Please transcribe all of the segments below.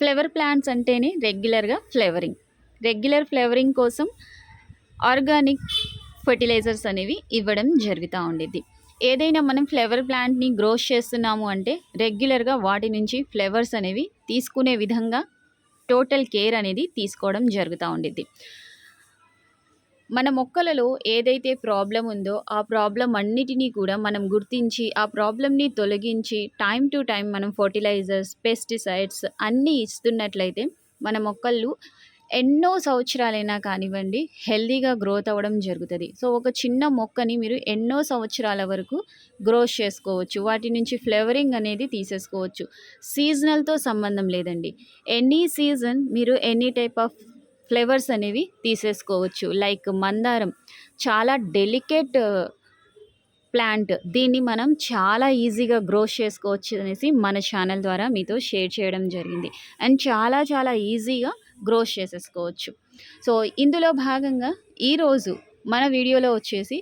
Flavour plants అంటేనే రెగ్యులర్గా flavouring. Regular flavouring కోసం ఆర్గానిక్ ఫర్టిలైజర్స్ అనేవి ఇవ్వడం జరుగుతూ ఉండేది. ఏదైనా మనం ఫ్లేవర్ ప్లాంట్ని గ్రోస్ చేస్తున్నాము అంటే రెగ్యులర్గా వాటి నుంచి ఫ్లేవర్స్ అనేవి తీసుకునే విధంగా టోటల్ కేర్ అనేది తీసుకోవడం జరుగుతూ ఉండేది. మన మొక్కలలో ఏదైతే ప్రాబ్లం ఉందో ఆ ప్రాబ్లం అన్నిటినీ కూడా మనం గుర్తించి ఆ ప్రాబ్లమ్ని తొలగించి టైం టు టైం మనం ఫర్టిలైజర్స్ పెస్టిసైడ్స్ అన్నీ ఇస్తున్నట్లయితే మన మొక్కలు ఎన్నో సంవత్సరాలైనా కానివ్వండి హెల్దీగా గ్రోత్ అవ్వడం జరుగుతుంది. సో ఒక చిన్న మొక్కని మీరు ఎన్నో సంవత్సరాల వరకు గ్రోత్ చేసుకోవచ్చు. వాటి నుంచి ఫ్లేవరింగ్ అనేది తీసేసుకోవచ్చు. సీజనల్తో సంబంధం లేదండి. ఎనీ సీజన్ మీరు ఎనీ టైప్ ఆఫ్ ఫ్లేవర్స్ అనేవి తీసేసుకోవచ్చు. లైక్ మందారం. చాలా డెలికేట్ ప్లాంట్. దీన్ని మనం చాలా ఈజీగా గ్రో చేసుకోవచ్చు అనేసి మన ఛానల్ ద్వారా మీతో షేర్ చేయడం జరిగింది. అండ్ చాలా చాలా ఈజీగా గ్రో చేసేసుకోవచ్చు. సో ఇందులో భాగంగా ఈరోజు మన వీడియోలో వచ్చేసి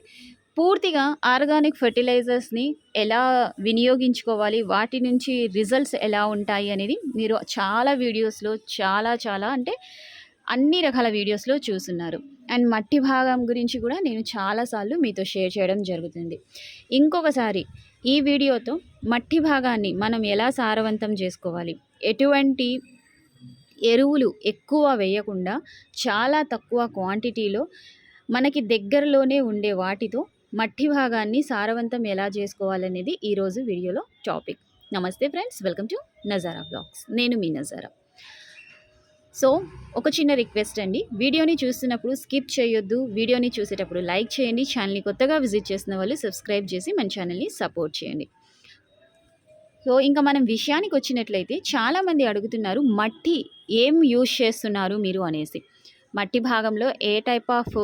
పూర్తిగా ఆర్గానిక్ ఫర్టిలైజర్స్ని ఎలా వినియోగించుకోవాలి వాటి నుంచి రిజల్ట్స్ ఎలా ఉంటాయి అనేది మీరు చాలా వీడియోస్లో చాలా చాలా అంటే అన్ని రకాల వీడియోస్లో చూస్తున్నారు. అండ్ మట్టి భాగం గురించి కూడా నేను చాలాసార్లు మీతో షేర్ చేయడం జరుగుతుంది. ఇంకొకసారి ఈ వీడియోతో మట్టి భాగాన్ని మనం ఎలా సారవంతం చేసుకోవాలి? ఎటువంటి ఎరువులు ఎక్కువ వేయకుండా చాలా తక్కువ క్వాంటిటీలో మనకి దగ్గరలోనే ఉండే వాటితో మట్టి భాగాన్ని సారవంతం ఎలా చేసుకోవాలనేది ఈరోజు వీడియోలో టాపిక్. నమస్తే friends welcome to Nazara blogs. నేను మీ నజారా. సో ఒక చిన్న రిక్వెస్ట్ అండి. వీడియోని చూస్తున్నప్పుడు స్కిప్ చేయొద్దు. వీడియోని చూసేటప్పుడు లైక్ చేయండి. ఛానల్ని కొత్తగా విజిట్ చేసిన వాళ్ళు సబ్స్క్రైబ్ చేసి మన ఛానల్ని సపోర్ట్ చేయండి. సో ఇంకా మనం విషయానికి వచ్చినట్లయితే చాలామంది అడుగుతున్నారు మట్టి ఏం యూజ్ చేస్తున్నారు మీరు అనేసి? మట్టి భాగంలో ఏ టైప్ ఆఫ్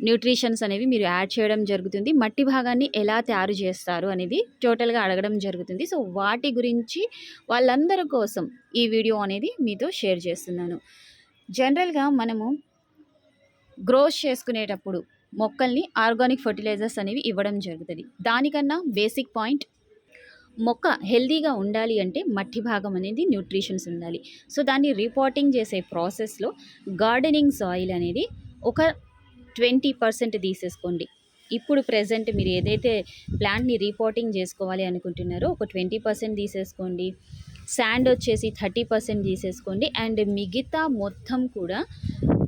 న్యూట్రిషన్స్ అనేవి మీరు యాడ్ చేయడం జరుగుతుంది. మట్టి భాగాన్ని ఎలా తయారు చేస్తారు అనేది టోటల్గా అడగడం జరుగుతుంది. సో వాటి గురించి వాళ్ళందరి కోసం ఈ వీడియో అనేది మీతో షేర్ చేస్తున్నాను. జనరల్గా మనము గ్రోస్ చేసుకునేటప్పుడు మొక్కల్ని ఆర్గానిక్ ఫర్టిలైజర్స్ అనేవి ఇవ్వడం జరుగుతుంది. దానికన్నా బేసిక్ పాయింట్ మొక్క హెల్దీగా ఉండాలి అంటే మట్టి భాగం అనేది న్యూట్రిషన్స్ ఉండాలి. సో దాన్ని రిపోర్టింగ్ చేసే ప్రాసెస్లో గార్డెనింగ్ సాయిల్ అనేది ఒక ట్వంటీ పర్సెంట్ తీసేసుకోండి. ఇప్పుడు ప్రజెంట్ మీరు ఏదైతే ప్లాంట్ని రీపోర్టింగ్ చేసుకోవాలి అనుకుంటున్నారో ఒక ట్వంటీ పర్సెంట్ తీసేసుకోండి. శాండ్ వచ్చేసి థర్టీ పర్సెంట్ తీసేసుకోండి. అండ్ మిగతా మొత్తం కూడా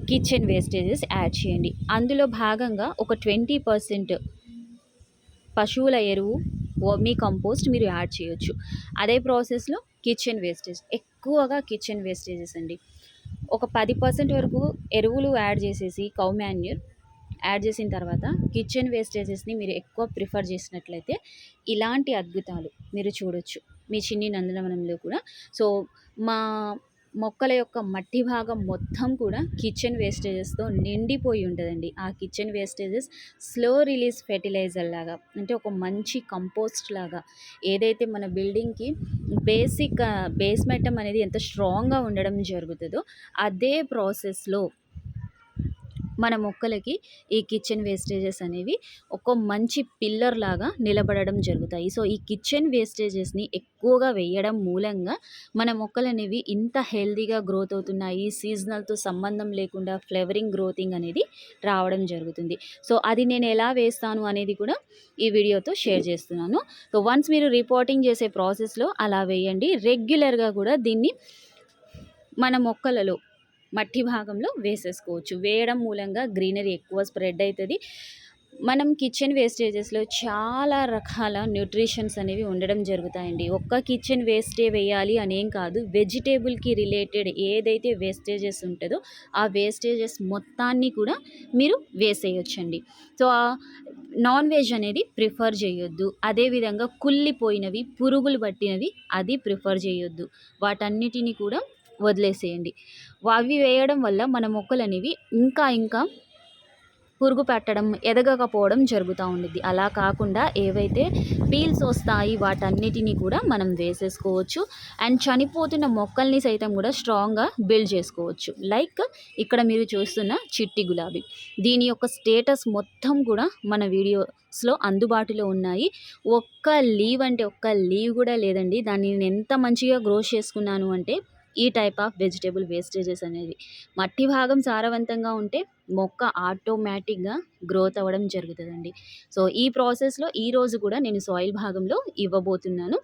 కిచెన్ వేస్టేజెస్ యాడ్ చేయండి. అందులో భాగంగా ఒక ట్వంటీ పర్సెంట్ పశువుల ఎరువు వర్మీ కంపోస్ట్ మీరు యాడ్ చేయొచ్చు. అదే ప్రాసెస్లో కిచెన్ వేస్టేజ్ ఎక్కువగా కిచెన్ వేస్టేజెస్ అండి. ఒక పది పర్సెంట్ వరకు ఎరువులు యాడ్ చేసేసి కౌ మాన్యూర్ యాడ్ చేసిన తర్వాత కిచెన్ వేస్టేజెస్ని మీరు ఎక్కువ ప్రిఫర్ చేసినట్లయితే ఇలాంటి అద్భుతాలు మీరు చూడొచ్చు. మీ చిన్ని నందనవనంలో కూడా. సో మా మొక్కల యొక్క మట్టి భాగం మొత్తం కూడా కిచెన్ వేస్టేజెస్తో నిండిపోయి ఉంటుందండి. ఆ kitchen wastages slow release fertilizer లాగా అంటే ఒక మంచి కంపోస్ట్ లాగా ఏదైతే మన బిల్డింగ్కి బేసిక్ బేస్మెంటం అనేది ఎంత స్ట్రాంగ్గా ఉండడం జరుగుతుందో అదే ప్రాసెస్లో మన మొక్కలకి ఈ కిచెన్ వేస్టేజెస్ అనేవి ఒక మంచి పిల్లర్ లాగా నిలబడడం జరుగుతాయి. సో ఈ కిచెన్ వేస్టేజెస్ని ఎక్కువగా వేయడం మూలంగా మన మొక్కలు అనేవి ఇంత హెల్దీగా గ్రోత్ అవుతున్నాయి. సీజనల్తో సంబంధం లేకుండా ఫ్లేవరింగ్ గ్రోతింగ్ అనేది రావడం జరుగుతుంది. సో అది నేను ఎలా వేస్తాను అనేది కూడా ఈ వీడియోతో షేర్ చేస్తున్నాను. సో వన్స్ మీరు రిపోర్టింగ్ చేసే ప్రాసెస్లో అలా వేయండి. రెగ్యులర్గా కూడా దీన్ని మన మొక్కలలో మట్టి భాగంలో వేసేసుకోవచ్చు. వేయడం మూలంగా గ్రీనరీ ఎక్కువ స్ప్రెడ్ అవుతుంది మనం కిచెన్ వేస్టేజెస్లో చాలా రకాల న్యూట్రిషన్స్ అనేవి ఉండడం జరుగుతాయండి. ఒక్క కిచెన్ వేస్టే వేయాలి అనేం కాదు. వెజిటేబుల్కి రిలేటెడ్ ఏదైతే వేస్టేజెస్ ఉంటుందో ఆ వేస్టేజెస్ మొత్తాన్ని కూడా మీరు వేసేయొచ్చండి. సో నాన్ వెజ్ అనేది ప్రిఫర్ చేయొద్దు. అదేవిధంగా కుళ్ళిపోయినవి పురుగులు పట్టినవి అది ప్రిఫర్ చేయొద్దు. వాటన్నిటిని కూడా వదిలేసేయండి. అవి వేయడం వల్ల మన మొక్కలు అనేవి ఇంకా ఇంకా పురుగు పెట్టడం ఎదగకపోవడం జరుగుతూ ఉండిద్ది. అలా కాకుండా ఏవైతే పీల్స్ వస్తాయి వాటన్నిటిని కూడా మనం వేసేసుకోవచ్చు. అండ్ చనిపోతున్న మొక్కల్ని సైతం కూడా స్ట్రాంగ్గా బిల్డ్ చేసుకోవచ్చు. లైక్ ఇక్కడ మీరు చూస్తున్న చిట్టి గులాబీ. దీని యొక్క స్టేటస్ మొత్తం కూడా మన వీడియోస్లో అందుబాటులో ఉన్నాయి. ఒక్క లీవ్ అంటే ఒక్క లీవ్ కూడా లేదండి. దాన్ని నేను ఎంత మంచిగా గ్రో చేసుకున్నాను అంటే ఈ టైప్ ఆఫ్ వెజిటేబుల్ వేస్టేజెస్ అనేది. మట్టి భాగం సారవంతంగా ఉంటే మొక్క ఆటోమేటిక్గా గ్రోత్ అవ్వడం జరుగుతుందండి. సో ఈ ప్రాసెస్లో ఈరోజు కూడా నేను సాయిల్ భాగంలో ఇవ్వబోతున్నాను.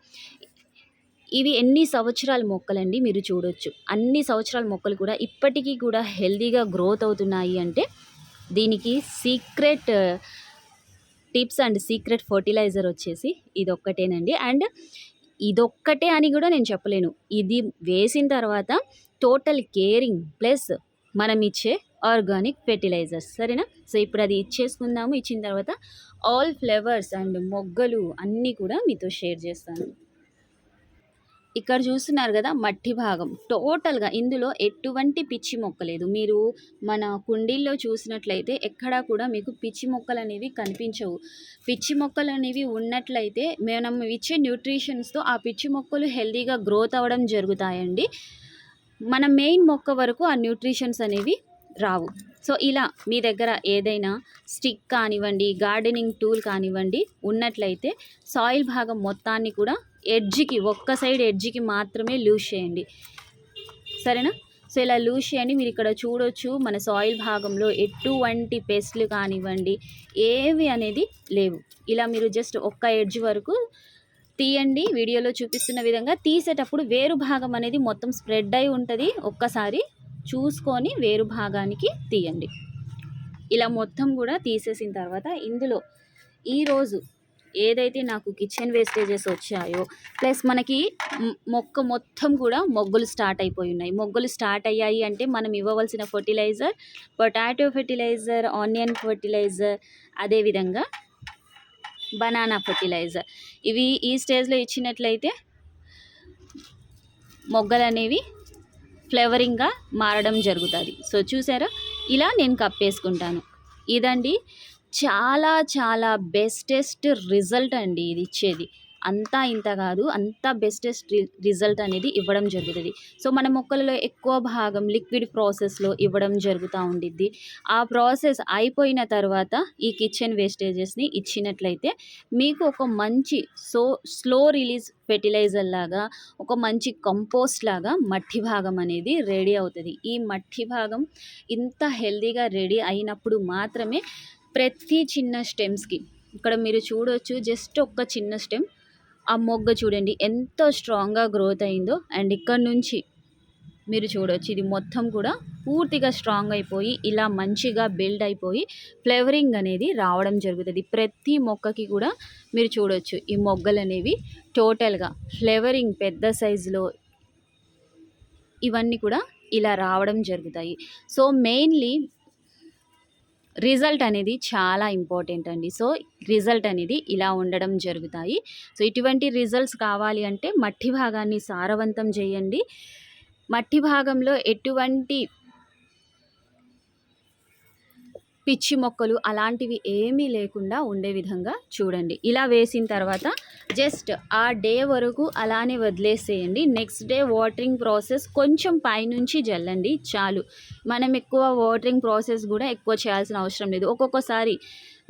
ఇవి ఎన్ని సంవత్సరాల మొక్కలండి మీరు చూడొచ్చు. అన్ని సంవత్సరాల మొక్కలు కూడా ఇప్పటికీ కూడా హెల్దీగా గ్రోత్ అవుతున్నాయి అంటే దీనికి secret tips and secret fertilizer వచ్చేసి ఇది ఒక్కటేనండి అండ్ ఇదొక్కటే అని కూడా నేను చెప్పలేను. ఇది వేసిన తర్వాత టోటల్ కేరింగ్ ప్లస్ మనం ఇచ్చే ఆర్గానిక్ ఫెర్టిలైజర్స్. సరేనా? సో ఇప్పుడు అది ఇచ్చేసుకుందాము. ఇచ్చిన తర్వాత ఆల్ ఫ్లేవర్స్ అండ్ మొగ్గలు అన్నీ కూడా మీతో షేర్ చేస్తాను. ఇక్కడ చూస్తున్నారు కదా మట్టి భాగం. టోటల్గా ఇందులో ఎటువంటి పిచ్చి మొక్క లేదు. మీరు మన కుండీల్లో చూసినట్లయితే ఎక్కడా కూడా మీకు పిచ్చి మొక్కలు అనేవి కనిపించవు. పిచ్చి మొక్కలు అనేవి ఉన్నట్లయితే మనం ఇచ్చే న్యూట్రిషన్స్తో ఆ పిచ్చి మొక్కలు హెల్దీగా గ్రోత్ అవ్వడం జరుగుతాయండి. మన మెయిన్ మొక్క వరకు ఆ న్యూట్రిషన్స్ అనేవి రావు. సో ఇలా మీ దగ్గర ఏదైనా స్టిక్ కానివ్వండి గార్డెనింగ్ టూల్ కానివ్వండి ఉన్నట్లయితే సాయిల్ భాగం మొత్తాన్ని కూడా ఎడ్జ్కి ఒక్క సైడ్ ఎడ్జ్కి మాత్రమే లూజ్ చేయండి. సరేనా? సో ఇలా లూజ్ చేయండి. మీరు ఇక్కడ చూడొచ్చు మన సాయిల్ భాగంలో ఎటువంటి పెస్ట్లు కానివ్వండి ఏవి అనేది లేవు. ఇలా మీరు జస్ట్ ఒక్క ఎడ్జ్ వరకు తీయండి. వీడియోలో చూపిస్తున్న విధంగా తీసేటప్పుడు వేరు భాగం అనేది మొత్తం స్ప్రెడ్ అయి ఉంటుంది. ఒక్కసారి చూసుకొని వేరు భాగానికి తీయండి. ఇలా మొత్తం కూడా తీసేసిన తర్వాత ఇందులో ఈరోజు ఏదైతే నాకు కిచెన్ వేస్టేజెస్ వచ్చాయో ప్లస్ మనకి మొక్క మొత్తం కూడా మొగ్గలు స్టార్ట్ అయిపోయి ఉన్నాయి. మొగ్గలు స్టార్ట్ అయ్యాయి అంటే మనం ఇవ్వవలసిన fertilizer potato fertilizer onion fertilizer అదేవిధంగా బనానా ఫర్టిలైజర్. ఇవి ఈ స్టేజ్లో ఇచ్చినట్లయితే మొగ్గలు అనేవి ఫ్లేవరింగ్గా మారడం జరుగుతుంది. సో చూసారా? ఇలా నేను కప్పేసుకుంటాను. ఇదండి చాలా చాలా బెస్టెస్ట్ రిజల్ట్ అండి ఇది ఇచ్చేది. అంతా ఇంత కాదు అంత బెస్టెస్ట్ రిజల్ట్ అనేది ఇవ్వడం జరుగుతుంది. సో మన మొక్కలలో ఎక్కువ భాగం లిక్విడ్ ప్రాసెస్లో ఇవ్వడం జరుగుతూ ఉండిద్ది. ఆ ప్రాసెస్ అయిపోయిన తర్వాత ఈ కిచెన్ వేస్టేజెస్ని ఇచ్చినట్లయితే మీకు ఒక మంచి సో స్లో రిలీజ్ ఫెర్టిలైజర్ లాగా ఒక మంచి కంపోస్ట్ లాగా మట్టి భాగం అనేది రెడీ అవుతుంది. ఈ మట్టి భాగం ఇంత హెల్దీగా రెడీ అయినప్పుడు మాత్రమే ప్రతి చిన్న స్టెమ్స్కి. ఇక్కడ మీరు చూడొచ్చు జస్ట్ ఒక్క చిన్న స్టెమ్. ఆ మొగ్గ చూడండి ఎంత స్ట్రాంగ్గా గ్రోత్ అయిందో అండ్ ఇక్కడ నుంచి మీరు చూడవచ్చు ఇది మొత్తం కూడా పూర్తిగా స్ట్రాంగ్ అయిపోయి ఇలా మంచిగా బిల్డ్ అయిపోయి ఫ్లేవరింగ్ అనేది రావడం జరుగుతుంది. ప్రతి మొక్కకి కూడా మీరు చూడవచ్చు ఈ మొగ్గలు అనేవి టోటల్గా ఫ్లేవరింగ్ పెద్ద సైజులో ఇవన్నీ కూడా ఇలా రావడం జరుగుతాయి. సో మెయిన్లీ రిజల్ట్ అనేది చాలా ఇంపార్టెంట్ అండి. సో రిజల్ట్ అనేది ఇలా ఉండడం జరుగుతాయి. సో ఇటువంటి రిజల్ట్స్ కావాలి అంటే మట్టి భాగాన్ని సారవంతం చేయండి. మట్టి భాగంలో ఎటువంటి పిచ్చి మొక్కలు అలాంటివి ఏమీ లేకుండా ఉండే విధంగా చూడండి. ఇలా వేసిన తర్వాత జస్ట్ ఆ డే వరకు అలానే వదిలేసేయండి. నెక్స్ట్ డే వాటరింగ్ ప్రాసెస్ కొంచెం పైనుంచి జల్లండి. చాలు. మనం ఎక్కువ వాటరింగ్ ప్రాసెస్ కూడా ఎక్కువ చేయాల్సిన అవసరం లేదు. ఒక్కొక్కసారి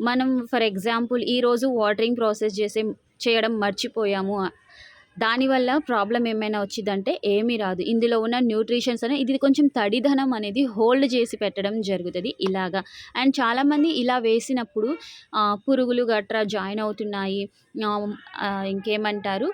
మనం ఫర్ ఎగ్జాంపుల్ ఈరోజు వాటరింగ్ ప్రాసెస్ చేసే చేయడం మర్చిపోయాము. దానివల్ల ప్రాబ్లం ఏమైనా వచ్చిందంటే ఏమీ రాదు. ఇందులో ఉన్న న్యూట్రిషన్స్ అనేది ఇది కొంచెం తడిదనం అనేది హోల్డ్ చేసి పెట్టడం జరుగుతుంది ఇలాగా. అండ్ చాలామంది ఇలా వేసినప్పుడు పురుగులు గట్రా జాయిన్ అవుతున్నాయి. ఇంకేమంటారు?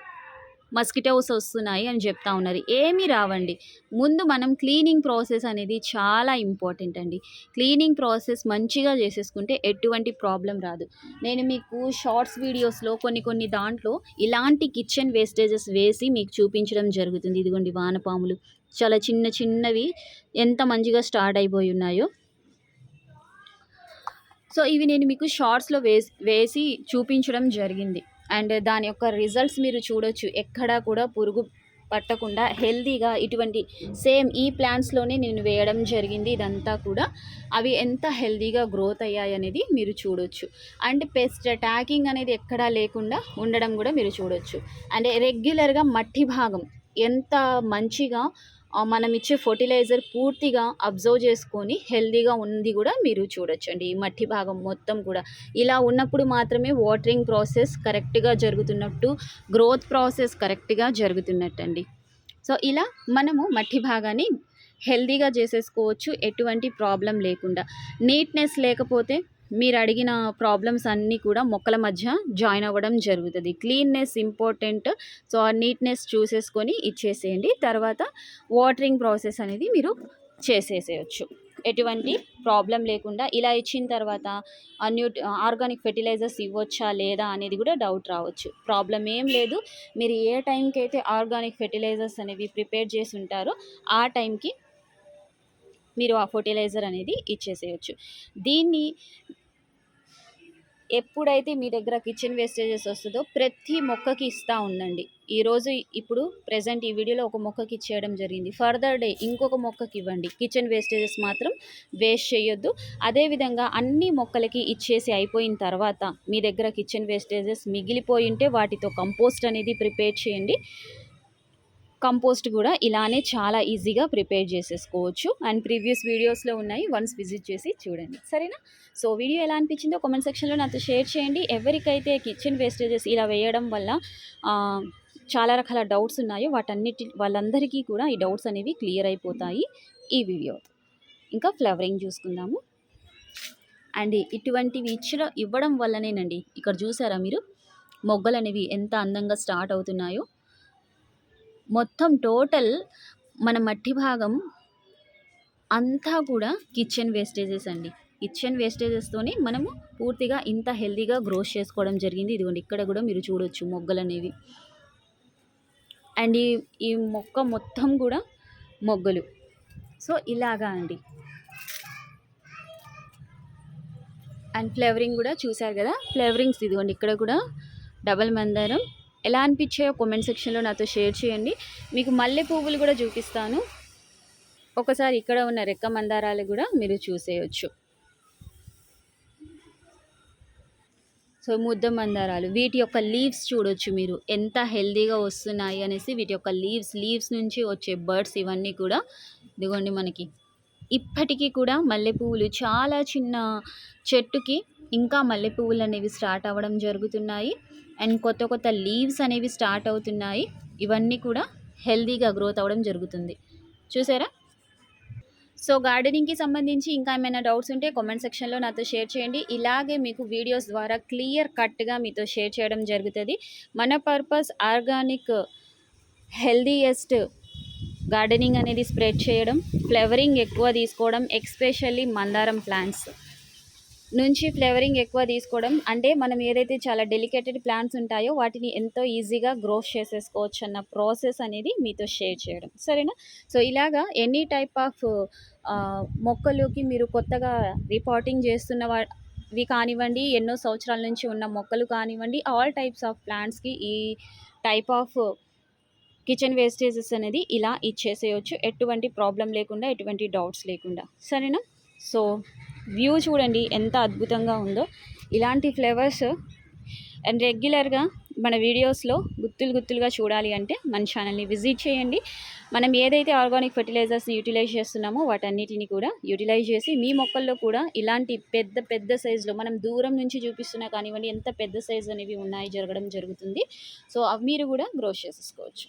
మస్కిటోస్ వస్తున్నాయి అని చెప్తా ఉన్నారు. ఏమీ రావండి. ముందు మనం క్లీనింగ్ ప్రాసెస్ అనేది చాలా ఇంపార్టెంట్ అండి. క్లీనింగ్ ప్రాసెస్ మంచిగా చేసేసుకుంటే ఎటువంటి ప్రాబ్లం రాదు. నేను మీకు షార్ట్స్ వీడియోస్లో కొన్ని కొన్ని దాంట్లో ఇలాంటి కిచెన్ వేస్టేజెస్ వేసి మీకు చూపించడం జరుగుతుంది. ఇదిగోండి వానపాములు. చాలా చిన్న చిన్నవి ఎంత మంచిగా స్టార్ట్ అయిపోయి ఉన్నాయో. సో ఇవి నేను మీకు షార్ట్స్లో వేసి వేసి చూపించడం జరిగింది. అండ్ దాని యొక్క రిజల్ట్స్ మీరు చూడొచ్చు. ఎక్కడా కూడా పురుగు పట్టకుండా హెల్దీగా ఇటువంటి సేమ్ ఈ ప్లాంట్స్లోనే నేను వేయడం జరిగింది. ఇదంతా కూడా అవి ఎంత హెల్దీగా గ్రోత్ అయ్యాయి అనేది మీరు చూడొచ్చు. అండ్ పెస్ట్ అటాకింగ్ అనేది ఎక్కడా లేకుండా ఉండడం కూడా మీరు చూడొచ్చు. అండ్ రెగ్యులర్గా మట్టి భాగం ఎంత మంచిగా మనం ఇచ్చే ఫర్టిలైజర్ పూర్తిగా అబ్జర్వ్ చేసుకొని హెల్దీగా ఉంది కూడా మీరు చూడొచ్చండి. ఈ మట్టి భాగం మొత్తం కూడా. ఇలా ఉన్నప్పుడు మాత్రమే వాటరింగ్ ప్రాసెస్ కరెక్ట్గా జరుగుతున్నట్టు గ్రోత్ ప్రాసెస్ కరెక్ట్గా జరుగుతున్నట్టండి. సో ఇలా మనము మట్టి భాగాన్ని హెల్తీగా చేసేసుకోవచ్చు. ఎటువంటి ప్రాబ్లం లేకుండా. నీట్నెస్ లేకపోతే మీరు అడిగిన ప్రాబ్లమ్స్ అన్నీ కూడా మొక్కల మధ్య జాయిన్ అవ్వడం జరుగుతుంది. Cleanness important. సో ఆ నీట్నెస్ చూసేసుకొని ఇచ్చేసేయండి. తర్వాత వాటరింగ్ ప్రాసెస్ అనేది మీరు చేసేసేయచ్చు. ఎటువంటి ప్రాబ్లం లేకుండా ఇలా ఇచ్చిన తర్వాత అన్యూ ఆర్గానిక్ ఫెర్టిలైజర్స్ ఇవ్వచ్చా లేదా అనేది కూడా డౌట్ రావచ్చు. ప్రాబ్లం ఏం లేదు. మీరు ఏ టైంకి అయితే ఆర్గానిక్ ఫెర్టిలైజర్స్ అనేవి ప్రిపేర్ చేసి ఉంటారో ఆ టైంకి మీరు ఆ ఫర్టిలైజర్ అనేది ఇచ్చేసేయచ్చు. దీన్ని ఎప్పుడైతే మీ దగ్గర కిచెన్ వేస్టేజెస్ వస్తుందో ప్రతి మొక్కకి ఇస్తూ ఉండండి. ఈరోజు ఇప్పుడు ప్రజెంట్ ఈ వీడియోలో ఒక మొక్కకి ఇచ్చేయడం జరిగింది. ఫర్దర్ డే ఇంకొక మొక్కకి ఇవ్వండి. కిచెన్ వేస్టేజెస్ మాత్రం వేస్ట్ చేయొద్దు. అదేవిధంగా అన్ని మొక్కలకి ఇచ్చేసి అయిపోయిన తర్వాత మీ దగ్గర కిచెన్ వేస్టేజెస్ మిగిలిపోయి ఉంటే వాటితో కంపోస్ట్ అనేది ప్రిపేర్ చేయండి. కంపోస్ట్ కూడా ఇలానే చాలా ఈజీగా ప్రిపేర్ చేసేసుకోవచ్చు. అండ్ ప్రీవియస్ వీడియోస్లో ఉన్నాయి. వన్స్ విజిట్ చేసి చూడండి. సరేనా? సో వీడియో ఎలా అనిపించిందో కామెంట్ సెక్షన్లో నాతో షేర్ చేయండి. ఎవరికైతే కిచెన్ వేస్టేజెస్ ఇలా వేయడం వల్ల చాలా రకాల డౌట్స్ ఉన్నాయో వాటన్నిటి వాళ్ళందరికీ కూడా ఈ డౌట్స్ అనేవి క్లియర్ అయిపోతాయి ఈ వీడియో. ఇంకా ఫ్లవరింగ్ చూసుకుందాము. అండ్ ఇటువంటివి ఇచ్చిన ఇవ్వడం వల్లనేనండి ఇక్కడ చూసారా మీరు? మొగ్గలు అనేవి ఎంత అందంగా స్టార్ట్ అవుతున్నాయో. మొత్తం టోటల్ మన మట్టి భాగం అంతా కూడా కిచెన్ వేస్టేజెస్ అండి. కిచెన్ వేస్టేజెస్తోనే మనము పూర్తిగా ఇంత హెల్తీగా గ్రోస్ చేసుకోవడం జరిగింది. ఇదిగోండి ఇక్కడ కూడా మీరు చూడొచ్చు మొగ్గలు అనేవి అండ్ ఈ ఈ మొక్క మొత్తం కూడా మొగ్గలు. సో ఇలాగా అండి. అండ్ ఫ్లేవరింగ్ కూడా చూశారు కదా? ఫ్లేవరింగ్స్ ఇదిగోండి ఇక్కడ కూడా డబల్ మందారం ఎలా అనిపించాయో కామెంట్ సెక్షన్లో నాతో షేర్ చేయండి. మీకు మల్లె పువ్వులు కూడా చూపిస్తాను. ఒకసారి ఇక్కడ ఉన్న రెక్క మందారాలు కూడా మీరు చూసేయచ్చు. సో ముద్ద మందారాలు. వీటి యొక్క లీవ్స్ చూడొచ్చు మీరు. ఎంత హెల్దీగా వస్తున్నాయి అనేసి వీటి యొక్క లీవ్స్ లీవ్స్ నుంచి వచ్చే బర్డ్స్ ఇవన్నీ కూడా ఇదిగోండి మనకి. ఇప్పటికీ కూడా మల్లెపువ్వులు చాలా చిన్న చెట్టుకి ఇంకా మల్లె పువ్వులు అనేవి స్టార్ట్ అవ్వడం జరుగుతున్నాయి. అండ్ కొత్త కొత్త లీవ్స్ అనేవి స్టార్ట్ అవుతున్నాయి. ఇవన్నీ కూడా హెల్దీగా గ్రోత్ అవ్వడం జరుగుతుంది. చూసారా? సో గార్డెనింగ్కి సంబంధించి ఇంకా ఏమైనా డౌట్స్ ఉంటే కామెంట్ సెక్షన్లో నాతో షేర్ చేయండి. ఇలాగే మీకు వీడియోస్ ద్వారా క్లియర్ కట్గా మీతో షేర్ చేయడం జరుగుతుంది. మన పర్పస్ ఆర్గానిక్ హెల్దీయెస్ట్ గార్డెనింగ్ అనేది స్ప్రెడ్ చేయడం ఫ్లవరింగ్ ఎక్కువ తీసుకోవడం ఎక్స్పెషల్లీ మందారం ప్లాంట్స్. నుంచి ఫ్లేవరింగ్ ఎక్కువ తీసుకోవడం. అంటే మనం ఏదైతే చాలా డెలికేటెడ్ ప్లాంట్స్ ఉంటాయో వాటిని ఎంతో ఈజీగా గ్రోత్ చేసేసుకోవచ్చు అన్న ప్రాసెస్ అనేది మీతో షేర్ చేయడం. సరేనా? సో ఇలాగా ఎనీ టైప్ ఆఫ్ మొక్కలుకి మీరు కొత్తగా రిపోర్టింగ్ చేస్తున్న వా ఇవి కానివ్వండి ఎన్నో సంవత్సరాల నుంచి ఉన్న మొక్కలు కానివ్వండి ఆల్ టైప్స్ ఆఫ్ ప్లాంట్స్కి ఈ టైప్ ఆఫ్ కిచెన్ వేస్టేజెస్ అనేది ఇలా ఇచ్చేసేయచ్చు. ఎటువంటి ప్రాబ్లం లేకుండా ఎటువంటి డౌట్స్ లేకుండా. సరేనా? సో వ్యూ చూడండి ఎంత అద్భుతంగా ఉందో. ఇలాంటి ఫ్లేవర్స్ అండ్ రెగ్యులర్గా మన వీడియోస్లో గుత్తులు గుత్తులుగా చూడాలి అంటే మన ఛానల్ని విజిట్ చేయండి. మనం ఏదైతే ఆర్గానిక్ ఫర్టిలైజర్స్ని యూటిలైజ్ చేస్తున్నామో వాటన్నిటిని కూడా యూటిలైజ్ చేసి మీ మొక్కల్లో కూడా ఇలాంటి పెద్ద పెద్ద సైజులో మనం దూరం నుంచి చూపిస్తున్నా కానివ్వండి ఎంత పెద్ద సైజు అనేవి ఉన్నాయి జరగడం జరుగుతుంది. సో అవి మీరు కూడా గ్రో చేసేసుకోవచ్చు.